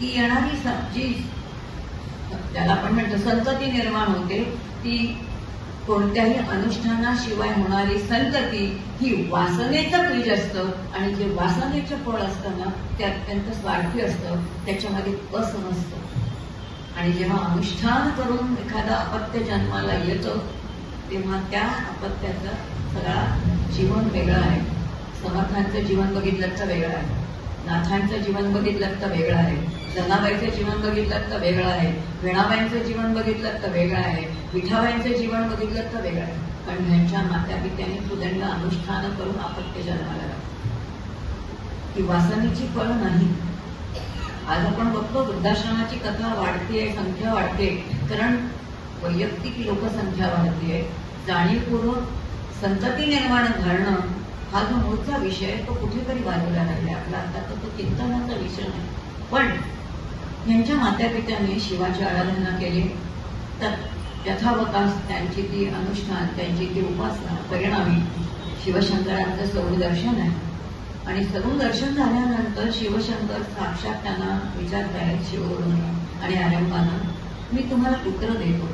ती येणारी जी त्याला आपण म्हणतो संतती निर्माण होते. ती कोणत्याही अनुष्ठानाशिवाय होणारी संतती ही वासनेचं बीज असतं आणि जे वासनेचं फळ असतं ना ते अत्यंत स्वार्थी असतं. त्याच्यामध्ये कस नसतं आणि जेव्हा अनुष्ठान करून एखादा अपत्य जन्माला येतं तेव्हा त्या अपत्याचा सगळा जीवन वेगळं आहे. समर्थांचं जीवन बघितलं तर वेगळं आहे. नाथांचं जीवन बघितलं तर वेगळं आहे. जनाबाईचं जीवन बघितलं तर वेगळं आहे. वेणाबाईंचं जीवन बघितलं तर वेगळं आहे. विठाबाईंचं जीवन बघितलं तर वेगळं आहे. पण ह्यांच्या मात्या पित्याने सुदंड अनुष्ठान करून आपत्य जन्माला लागलं वासनेची फळ नाही. आज आपण बघतो वृद्धाश्रमाची कथा वाढतीये संख्या वाढते. कारण वैयक्तिक लोकसंख्या वाढतीये. जाणीवपूर्वक संतती निर्माण घालणं हा जो मूळचा विषय तो कुठेतरी बाजूला राहिला आपला आता तो चिंतनाचा विषय नाही. पण यांच्या मातापित्यांनी शिवाची आराधना केली. तर यथावकाश त्यांची ती अनुष्ठान त्यांची ती उपासना परिणामी शिवशंकरांचं सगळं दर्शन आहे. आणि सगळं दर्शन झाल्यानंतर शिवशंकर साक्षात त्यांना विचारतायत शिवगुरूंना आणि आरंभानं मी तुम्हाला पुत्र देतो.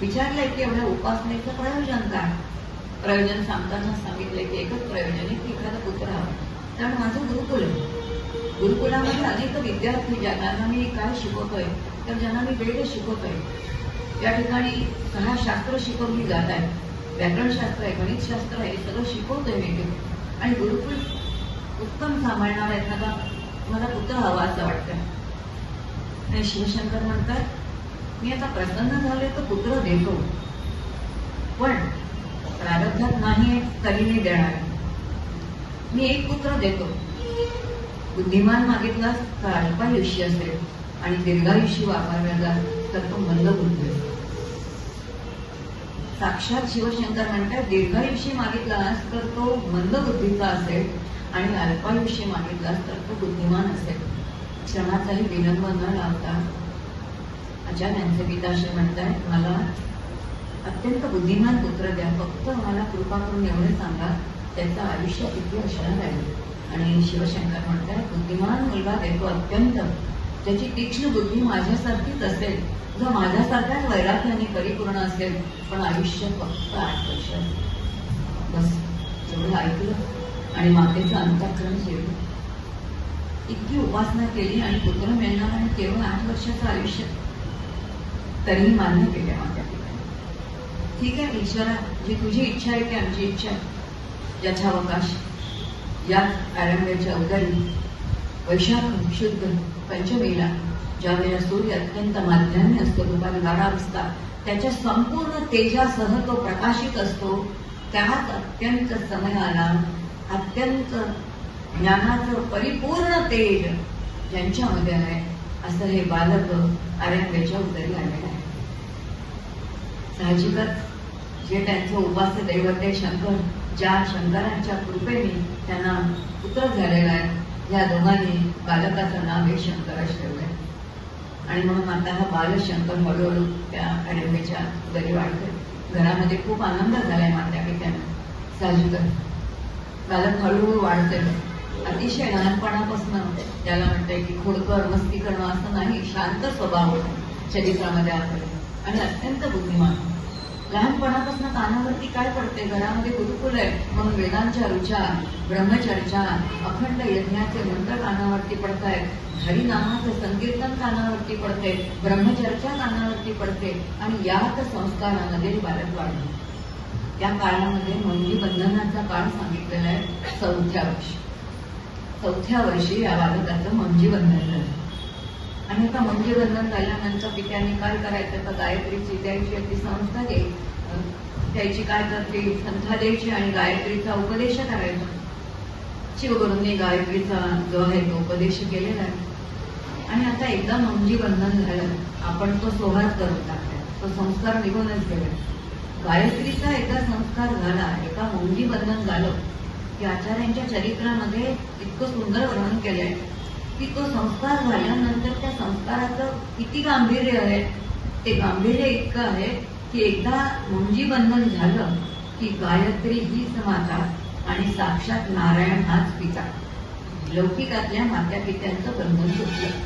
विचारलंय की एवढ्या उपासनेचं प्रयोजन काय? प्रयोजन सांगताना सांगितलंय की एकच प्रयोजन आहे की एखादा पुत्र हवा. कारण माझं गुरुकुल आहे. गुरुकुलामध्ये अनेक विद्यार्थी ज्यांना मी काय शिकवतोय तर ज्यांना मी वेद शिकवतोय त्या ठिकाणी सहा शास्त्र शिकवली जात आहेत. व्याकरणशास्त्र आहे गणितशास्त्र आहे हे सगळं शिकवतोय मी ते. आणि गुरुकुल उत्तम सांभाळणारा एखादा मला पुत्र हवा असं वाटतं आणि शिवशंकर म्हणतात मी आता प्रसन्न झाले तर पुत्र देतो. पण प्रारब्धात नाही तरी मी देणार मी एक पुत्र देतो. बुद्धिमान मागितलास तर अल्पायुष्य असेल आणि दीर्घायुष्य वापरला तर तो मंद बुद्धी असेल. साक्षात शिवशंकर म्हणतात दीर्घायुष्य मागितलास तर तो मंद बुद्धीचा असेल आणि अल्पायुष्य मागितलास तर तो बुद्धिमान असेल. क्षणाचाही विलंब न लावता अचान यांचे पिताशी म्हणतायत मला अत्यंत बुद्धिमान पुत्र द्या फक्त मला कृपा करून एवढे सांगा त्याचं आयुष्य किती असणार आहे आणि शिवशंकर म्हणतात बुद्धिमान मुलगा देतो अत्यंत. त्याची तीक्ष्ण बुद्धी माझ्यासारखीच असेल जो माझ्यासारख्याच वैराग्याने परिपूर्ण असेल पण आयुष्य फक्त आठ वर्ष बस एवढं ऐकलं आणि मातेचं अंतःकरण शिरलं इतकी उपासना केली आणि पुत्र मिळणार आणि केवळ आठ वर्षाचं आयुष्य. तरीही मान्य केल्या माझ्या ठिकाणी. ठीक आहे ईश्वरा जी तुझी इच्छा आहे ती आमची इच्छा ज्याचा अवकाश या आरंभ्याच्या अवतारी वैशाख शुद्ध पंचमीला ज्या वेळेला सूर्य अत्यंत माध्यान्य असतो दुपारी बारा वाजता त्याच्या संपूर्ण तेजासह तो प्रकाशित असतो. त्यात अत्यंत समयाला अत्यंत ज्ञानाचं परिपूर्ण तेज ज्यांच्यामध्ये आहे असं हे बालक आरंभ्याच्या उतरी आलेलं आहे. साहजिकच जे त्यांचं उपास्य दैवत आहे शंकर ज्या शंकरांच्या कृपेने त्यांना पुत्र झालेला आहे या दोघांनी बालकाचं नाव हे शंकरच ठेवलंय. आणि म्हणून आता हा बालशंकर हळूहळू त्या अडंबेच्या घरी वाढतोय. घरामध्ये खूप आनंद झालाय मात्या पित्यानं. साजूकर बालक हळूहळू वाढतोय. अतिशय लहानपणापासून त्याला म्हणतंय की खोडकर मस्ती करणं असं नाही शांत स्वभाव चरित्रामध्ये आपले आणि अत्यंत बुद्धिमान. लहानपणापासून कानावरती काय पडते? घरामध्ये गुरुकुल आहे. म्हणून वेदांच्या रुचा ब्रह्मचर्चा अखंड यज्ञाचे मंत्र कानावरती पडतायत. हरिनामाचं संकीर्तन कानावरती पडते. ब्रह्मचर्चा कानावरती पडते. आणि याच संस्कारामध्ये बालक वाढले त्या काळामध्ये मंजी बंधनाचा काळ सांगितलेला आहे. चौथ्या वर्षी. चौथ्या वर्षी या बालकाचं मंजी बंधन झालं. आणि आता मंजी बंधन झाल्यानंतर पित्याने काय करायचं? तर गायत्रीची द्यायची ती संस्था घे त्याची काय करते? संथा द्यायची आणि गायत्रीचा उपदेश करायचा. शिवगुरूंनी गायत्रीचा जो आहे तो उपदेश केलेला आहे. आणि आता एकदा मंजी बंधन झालं आपण तो सोहळा करून टाकला तो संस्कार निघूनच गेला. गायत्रीचा एकदा संस्कार झाला एका मुंगी बंधन झालं की आचार्यांच्या चरित्रामध्ये इतकं सुंदर वर्णन केलंय. की तो संस्कार झाल्यानंतर त्या संस्काराचं किती गांभीर्य आहे? ते गांभीर्य इतकं आहे की एकदा मुंजी बंधन झालं की गायत्री हीच माता आणि साक्षात नारायण हाच पिता. लौकिकातल्या मात्या पित्यांचं बंधन सुटलं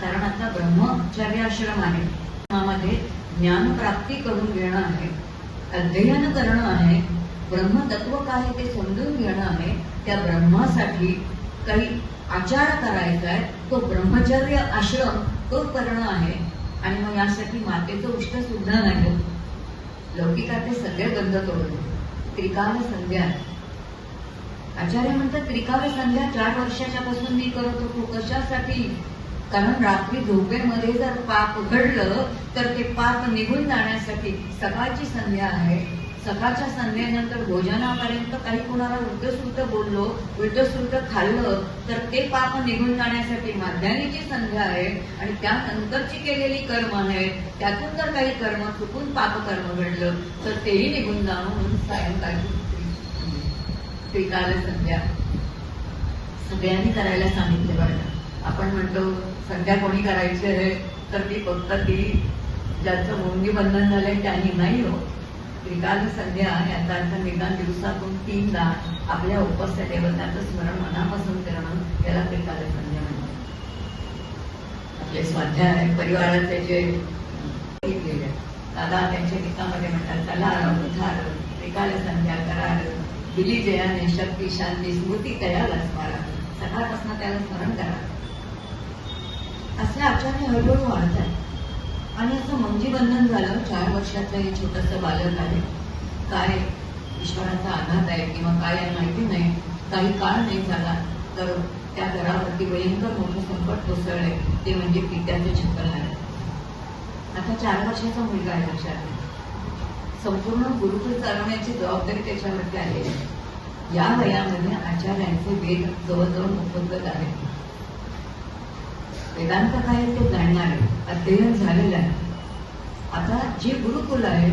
कारण आता ब्रह्मचर्य आश्रम आहे मध्ये ज्ञानप्राप्ती करून घेणं आहे अध्ययन करणं आहे ब्रह्मतत्व काय ते समजून घेणं आहे त्या ब्रह्मासाठी काही आचार करायचा आहे तो ब्रह्मचर्य आश्रम तो करणं आहे. आणि मग यासाठी मातेचं उष्ट सुद्धा नाही लौकिकाचे सगळे बंद तोडले त्रिकाल संध्या आचार्य म्हणतात त्रिकाल संध्या चार वर्षाच्या पासून मी करत होतो. कशासाठी? कारण रात्री झोपेमध्ये जर पाप घडलं तर ते पाप निघून जाण्यासाठी सकाळची संध्या आहे. सकाळच्या संध्येनंतर भोजनापर्यंत काही कुणाला उलटसुलट बोललो उलटसुलट खाल्लं तर ते पाप निघून जाण्यासाठी माध्यानीची संध्या आहे आणि त्यानंतरची केलेली कर्म आहे त्यातून जर काही कर्म चुकून पाप कर्म घडलं तर तेही निघून जावं म्हणून सायंकाळची त्रिकाल संध्या. सगळ्यांनी करायला सांगितले बरं आपण म्हणतो संध्या कोणी करायची आहे तर ती फक्त ती ज्याचं मुंगी बंधन झालंय त्यांनी नाही हो. त्रिकाल संध्या याचा अर्थ निदान दिवसातून तीनदा आपल्या उपस्थ देवताचं स्मरण मनापासून करणं याला निकाल संध्या म्हणतात. आपले स्वाध्याय परिवाराचे जे घेतलेले दादा त्यांच्या गीतामध्ये म्हणतात कलार उधार निकाल संध्या करार दिली जयाने शक्ती शांती स्मृती तयाला स्मारा. सकाळपासून त्याला स्मरण करा. असे आचार्य हळूहळू वाढतात. आणि असं मंजीबंधन झालं चार वर्षातलं हे छोटस बालक आहे. काय ईश्वराचा आघात आहे किंवा काय आहे माहिती नाही. काही काळ नाही झाला तर त्या घरावरती भयंकर मोठं संकट कोसळले ते म्हणजे पित्याचे छक्कर आहे आता चार वर्षाचा मुलगा आहे लक्षात संपूर्ण गुरुकुल चालवण्याची जबाबदारी त्याच्यावरती आलेली आहे. या वयामध्ये आचार्यांचे वेद जवळजवळ उपलब्ध आहेत. वेदांत काय तो जाणणार आहे. अध्ययन झालेलं आहे. आता जे गुरुकुल आहे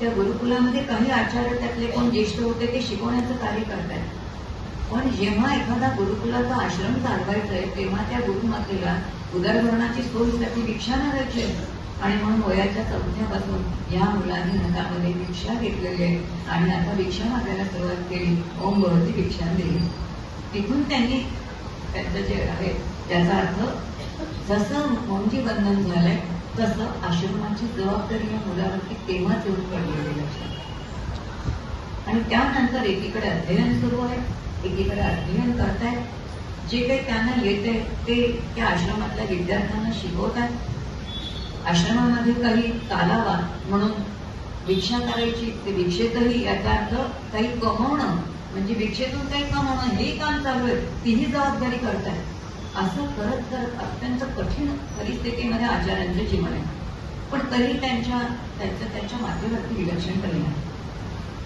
त्या गुरुकुलामध्ये काही आचार्य त्यातले कोण ज्येष्ठ होते ते शिकवण्याचं कार्य करतायत. पण जेव्हा एखादा गुरुकुलाचा आश्रम चालवायचा आहे तेव्हा त्या गुरुमातेला उदरभरणाची त्याची दीक्षा मागायची आहे आणि म्हणून वयाच्या चौथ्यापासून या मुलांनी हातामध्ये भिक्षा घेतलेली आहे आणि आता भिक्षा मागायला सुरुवात केली. ओम भगवती भिक्षा दिली तिथून त्यांनी त्यांचं जे आहे त्याचा अर्थ जसं मोंजी बंधन झालंय तसं आश्रमाची जबाबदारी या मुलावरती तेव्हाच येऊन पडलेली लक्षात आणि त्यानंतर एकीकडे अध्ययन सुरू आहे एकीकडे अध्ययन करतायत. जे काही त्यांना येते ते त्या आश्रमातल्या विद्यार्थ्यांना शिकवतात आश्रमामध्ये काही चालावा म्हणून भिक्षा करायची ते भिक्षेतही याचा अर्थ काही कमवणं म्हणजे भिक्षेतून काही कमवणं हे काम चालू आहे तीही जबाबदारी करतायत. असं करत करत अत्यंत कठीण परिस्थितीमध्ये आचार्यांचं जीवन आहे. पण तरी त्यांच्या त्यांचं त्यांच्या मातेवरती विलक्षण परिणाम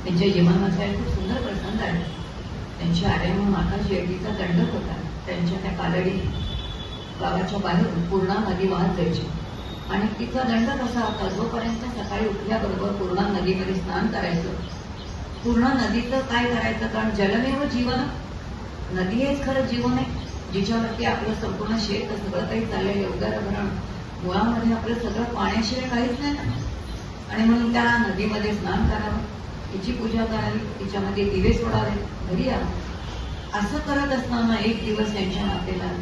त्यांच्या जीवनाचा एक खूप सुंदर प्रसंग आहे. त्यांची आर्यम माता शेवटीचा दंडक होता. त्यांच्या त्या कालडी गावाच्या बाहेरून पूर्णा नदी वाहत जायची. आणि तिचा दंड कसा होता? जोपर्यंत सकाळी उठल्याबरोबर पूर्णा नदीमध्ये स्नान करायचं पूर्णा नदीचं काय करायचं? कारण जलमेव जीवन नदी हेच खरं जीवन आहे. जिच्यावरती आपलं संपूर्ण शेत सगळं काही चाललंय आहे उदरभरण मुळामध्ये आपलं सगळं पाण्याशिवाय काहीच नाही ना आणि म्हणून त्या नदीमध्ये स्नान करावं तिची पूजा करावी तिच्यामध्ये दिवे सोडावे घरी यावं. असं करत असताना एक दिवस यांच्या नातेला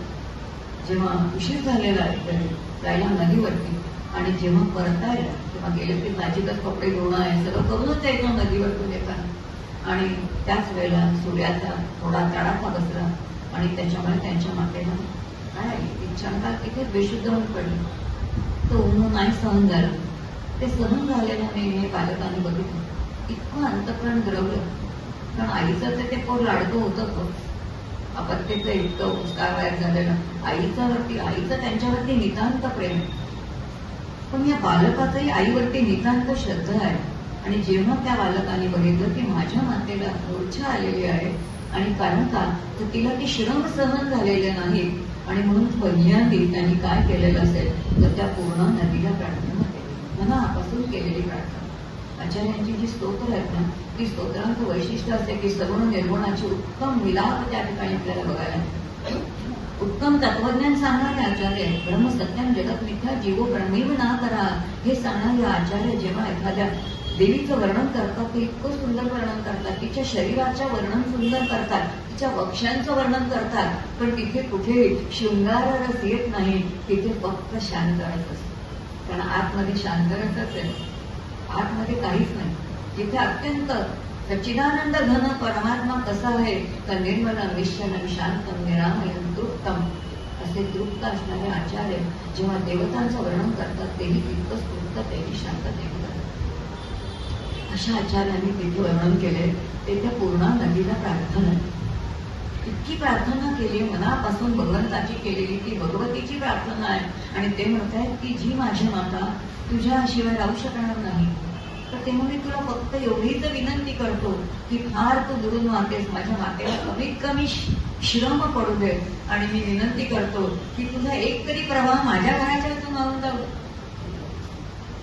जेव्हा उशीर झालेला आहे जायला नदीवरती. आणि जेव्हा परतायला तेव्हा गेले ते साहजिकच कपडे धुणं आहे सगळं करूनच जायचं नदीवरतून येताना. आणि त्याच वेळेला सूर्याचा थोडा तडाखा बसला आणि त्याच्यामुळे त्यांच्या मातेला काय इच्छांका तिथे बेशुद्ध होऊन पडली. तो ऊन नाही सहन झालं. ते सहन झालेलं नाही हे बालकाने बघितलं. इतकं अंतकरण द्रवलं कारण आईचं तर ते पोर लाडकं होतं अपत्याचं इतकं उपकार वायर झालेलं. आईचं वरती आईचं त्यांच्यावरती नितांत प्रेम पण या बालकाचंही आईवरती नितांत श्रद्धा आहे. आणि जेव्हा त्या बालकाने बघितलं की माझ्या मातेला मूर्छा आलेली आहे आणि कारण का? तर तिला ते श्रम सहन झालेले नाही आणि म्हणून पहिल्यांदी त्यांनी काय केलेलं असेल? तर त्या पूर्ण नदीला प्रार्थना केली मनापासून केलेली प्रार्थना. आचार्यांची जी स्तोत्र आहेत ना ती स्तोत्रांचं वैशिष्ट्य असते की सगुण निर्गुणाची उत्तम विलाप त्या ठिकाणी आपल्याला बघायला उत्तम तत्वज्ञान सांगणारे आचार्य ब्रह्म सत्यम जगत मिथ्या जीव ब्रह्मीव ना करा हे सांगणारे आचार्य जेव्हा एखाद्या देवीचं वर्णन करतात ते इतकं सुंदर वर्णन करतात तिच्या शरीराच्या वर्णन सुंदर करतात तिच्या वक्षांचं वर्णन करतात पण तिथे कुठे शृंगार रस येत नाही तिथे फक्त शांत रस असतो. कारण आतमध्ये शांत रसच आहे. आतमध्ये काहीच नाही. जिथे अत्यंत सच्चिदानंद घन परमात्मा कसा आहे तर निर्मल निश्चल शांत निरामयम तृप्तम असे तृप्त असणारे आचार्य जेव्हा देवतांचं वर्णन करतात तेही तितकंच तृप्त तेही शांत देवी अशा आचार्यांनी तिथे वर्णन केले. ते त्या पूर्णा नदीला प्रार्थना इतकी प्रार्थना केली मनापासून भगवंताची केलेली ती भगवतीची प्रार्थना आहे. आणि ते म्हणत आहेत की जी माझी माता तुझ्याशिवाय राहू शकणार नाही. तर तेव्हा मी तुला फक्त एवढीच विनंती करतो की फार तू दुरून मातेस माझ्या मातेला कमीत कमी श्रम पडू दे. आणि मी विनंती करतो की तुझा एक तरी प्रवाह माझ्या घराच्यातून वाहून जाऊ.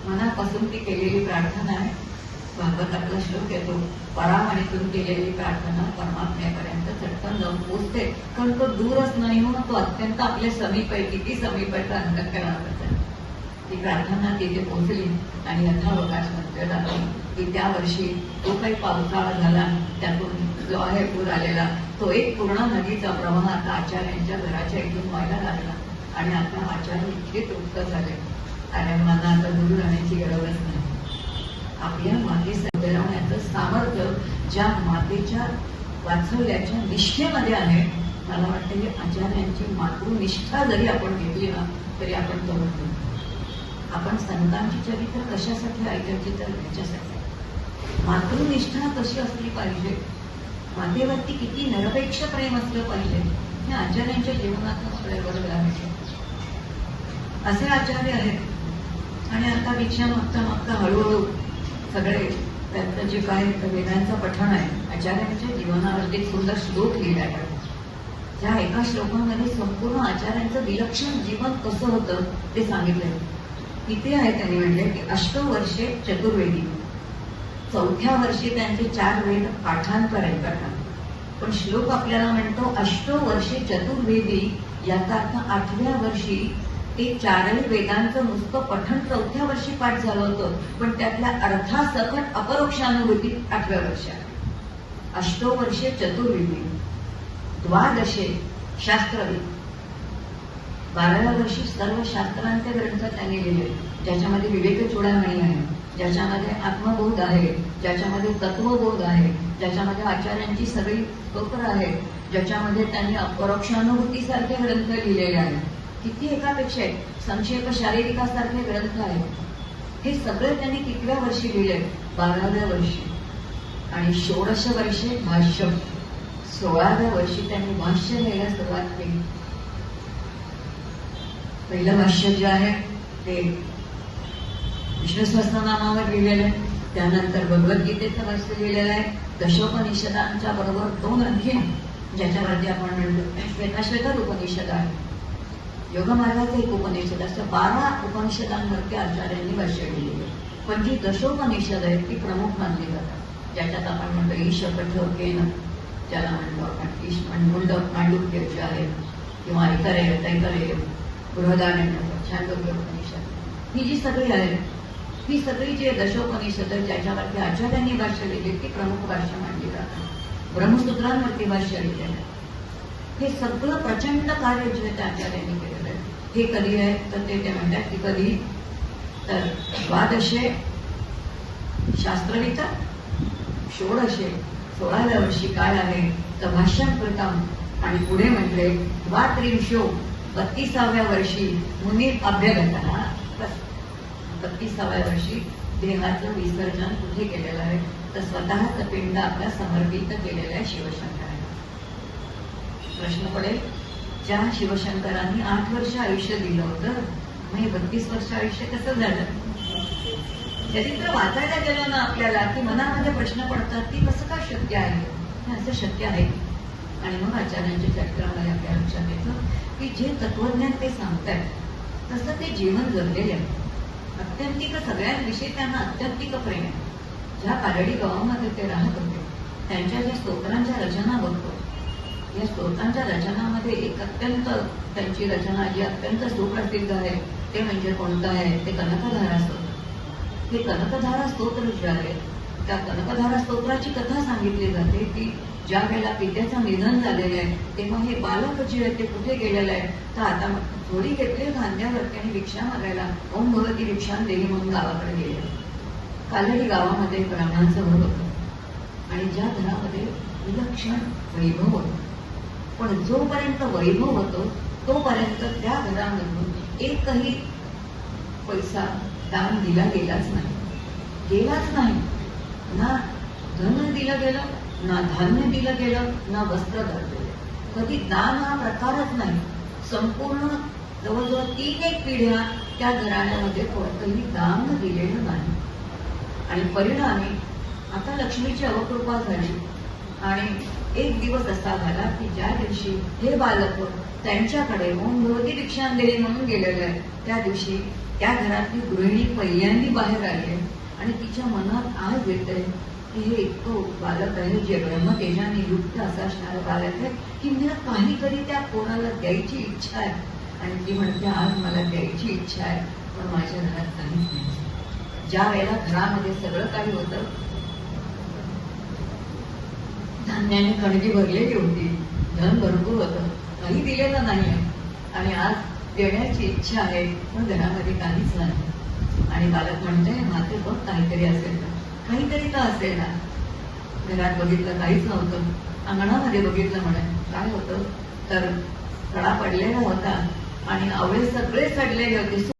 मनापासून ती केलेली प्रार्थना आहे. भागवतातला श्लोक येतो. परामणीतून केलेली प्रार्थना परमात्म्यापर्यंत चटकन जाऊन पोचते. कारण तो दूरच नाही म्हणून तो अत्यंत आपल्या समीप आहे किती समीप आहे तर ती प्रार्थना तिथे पोहोचली आणि यथावकाश म्हणते जातो की त्या वर्षी तो काही पावसाळा झाला त्यातून जो आहे पूर आलेला तो एक पूर्ण नदीचा प्रवाह आता आचार्यांच्या घराच्या इथून व्हायला लागला. आणि आता आचार्य इतके तृप्त झाले. आणि मला आता दूर राहण्याची गरजच नाही. आपल्या मागे मिळवण्याचं सामर्थ्य ज्या मातेच्या वाचवल्याच्या निष्ठेमध्ये आहे मला वाटतं की आचार्यांची मातृनिष्ठा जरी आपण घेतली ना तरी आपण तो म्हणतो आपण संतांची चरित्र कशासाठी ऐकायची तर ह्याच्यासाठी मातृनिष्ठा कशी असली पाहिजे? मातेवरती किती निरपेक्ष प्रेम असलं पाहिजे? हे आचार्यांच्या जीवनातून आपल्याला बरं असे आचार्य आहेत. आणि आता दीक्षा मागता मागता हळूहळू सगळे त्यातलं जे काय वेदांचं पठण आहे आचार्यांच्या जीवनावरती एक सुंदर श्लोक लिहिला त्या एका श्लोकामध्ये संपूर्ण आचार्यांचं विलक्षण जीवन कसं होतं ते सांगितलं किती आहे त्यांनी म्हणले की अष्ट वर्षे चतुर्वेदी. चौथ्या वर्षी त्यांचे चार वेद पाठांतर आहे करतात पण श्लोक आपल्याला म्हणतो अष्टो वर्षे चतुर्वेदी याचा अर्थ आठव्या वर्षी ते चारही वेदांचं नुसतं पठण चौथ्या वर्षी पाठ झालं होतं पण त्यातल्या सखत अपरोक्षानुभूती आठव्या वर्षात. अष्टो वर्षे द्वादशे शास्त्रविद बाराव्या वर्षी सर्व शास्त्रांचे ग्रंथ त्यांनी लिहिले. ज्याच्यामध्ये विवेक चुडामणी आहे ज्याच्यामध्ये आत्मबोध आहे ज्याच्यामध्ये तत्वबोध आहे ज्याच्यामध्ये आचार्यांची सगळी स्तोत्र आहेत ज्याच्यामध्ये त्यांनी अपरोक्षानुभूतीसारखे ग्रंथ लिहिलेले आहेत. किती एकापेक्षा आहेत संक्षेप शारीरिकासारखे ग्रंथ आहेत. हे सगळे त्यांनी कितव्या वर्षी लिहिले बाराव्या वर्षी. आणि षोडश वर्षे भाष्य. सोळाव्या वर्षी त्यांनी भाष्य लिहायला सुरुवात केली. पहिलं भाष्य जे आहे ते विष्णू सहस्रनामावर लिहिलेलं आहे. त्यानंतर भगवद्गीतेचं भाष्य लिहिलेलं आहे. दशोपनिषदांच्या बरोबर दोन अध्ययन ज्याच्यावरती आपण म्हणतो श्वेताश्वेतर उपनिषद आहे. योगमार्गाचे एक उपनिषद असं बारा उपनिषदांवरती आचार्यांनी भाष्य लिहिलेलं आहे म्हणजे पण जी दशोपनिषद आहेत ती प्रमुख मानली जातात. ज्याच्यात आपण म्हणतो ईश कठोकेन ज्याला म्हणतो आपण ईश मुंड मांडुक्य जे आहे किंवा इतरे तैतरे बृहदारण्य छांदोग्य उपनिषद ही जी सगळी आहेत ही सगळी जी दशोपनिषद ज्याच्यावरती आचार्यांनी भाष्य लिहिली ती प्रमुख भाष्य मानली जातात. ब्रह्मसूत्रांवरती भाष्य लिहिलेलं आहे. हे सगळं प्रचंड कार्य जे आहे त्या आचार्यांनी केलं हे कधी आहे? तर ते ते म्हणतात की कधी? तर द्वादशे शास्त्रविता षोडशे सोळाव्या वर्षी काय आहे. तर भाष्यम प्रथम आणि पुढे म्हटले द्वात्रिंशो बत्तीसाव्या वर्षी मुनी अभ्यगत. बत्तीसाव्या वर्षी देहाचं विसर्जन कुठे केलेलं आहे? तर स्वतःच पिंड आपल्या समर्पित केलेलं आहे शिवशंकराने. प्रश्न पडेल? ज्या शिवशंकरांनी आठ वर्ष आयुष्य दिलं होतं मग हे बत्तीस वर्ष आयुष्य कसं झालं? चरित्र वाचायला गेलं ना आपल्याला की मनामध्ये प्रश्न पडतात की कसं काय शक्य आहे? हे असं शक्य आहे. आणि मग आचार्यांच्या चरित्रामध्ये आपल्या लक्षात येतं की जे तत्वज्ञान ते सांगतायत तसं ते जीवन जगलेले आहे. अत्यंतिक सगळ्यांविषयी त्यांना अत्यंतिक प्रेम आहे. ज्या पारडी गावामध्ये ते राहत होते त्यांच्या ज्या स्तोत्रांच्या रचना बघतो या स्तोत्रांच्या रचनामध्ये एक अत्यंत त्यांची रचना जी अत्यंत सुप्रसिद्ध आहे ते म्हणजे कोणतं आहे? ते कनकधारा स्तोत्र. हे कनकधारा स्तोत्र जे आहे त्या कनकधारा स्तोत्राची कथा सांगितली जाते. की ज्या वेळेला पित्याचं निधन झालेलं आहे तेव्हा हे बालक जे आहे ते कुठे गेलेलं आहे? तर आता थोडी घेतली धान्यावरती आणि रिक्षा मागायला ओम भगवती रिक्षा देवी म्हणून गावाकडे गेले. कालही गावामध्ये ब्राह्मणांचं घर होतं. आणि ज्या घरामध्ये विलक्षण वैभव होतं. पण जोपर्यंत वैभव होतो तोपर्यंत त्या घरामधून एकही पैसा दान दिला गेलाच नाही. गेलाच नाही. ना धन दिलं गेलं ना धान्य दिलं गेलं ना वस्त्र दिलं कधी दान हा प्रकारच नाही. संपूर्ण जवळजवळ तीन एक पिढ्या त्या घराण्यामध्ये कोणतंही दान दिलेलं नाही. आणि परिणामी आता लक्ष्मीची अवकृपा झाली. आणि एक दिवस असा झाला की ज्या दिवशी हे बालक त्यांच्याकडे ओम भगवती भिक्षांदेवी म्हणून गेलेलं आहे त्या दिवशी त्या घरातली गृहिणी पहिल्यांदी बाहेर आली आहे आणि तिच्या मनात आज येते की हे इतकं बालक आहे जे ब्रह्मतेजाने युक्त असं असणारं बालक आहे की मला काहीतरी त्या कोणाला द्यायची इच्छा आहे. आणि ती म्हणते आज मला द्यायची इच्छा आहे पण माझ्या घरात काहीच नाही. ज्या वेळेला घरामध्ये सगळं काही होतं धान्याने खणगी भरलेली होती धन भरपूर होतं. काही दिलेलं नाही. आणि आज देण्याची इच्छा आहे पण घरामध्ये काहीच नाही. आणि बालक म्हणते माते बघ काहीतरी असेल ना काहीतरी तर असेल ना. घरात बघितलं काहीच नव्हतं. अंगणामध्ये बघितलं म्हणे. काय होतं? तर कडा पडलेला होता आणि आवळे सगळे चढलेले होते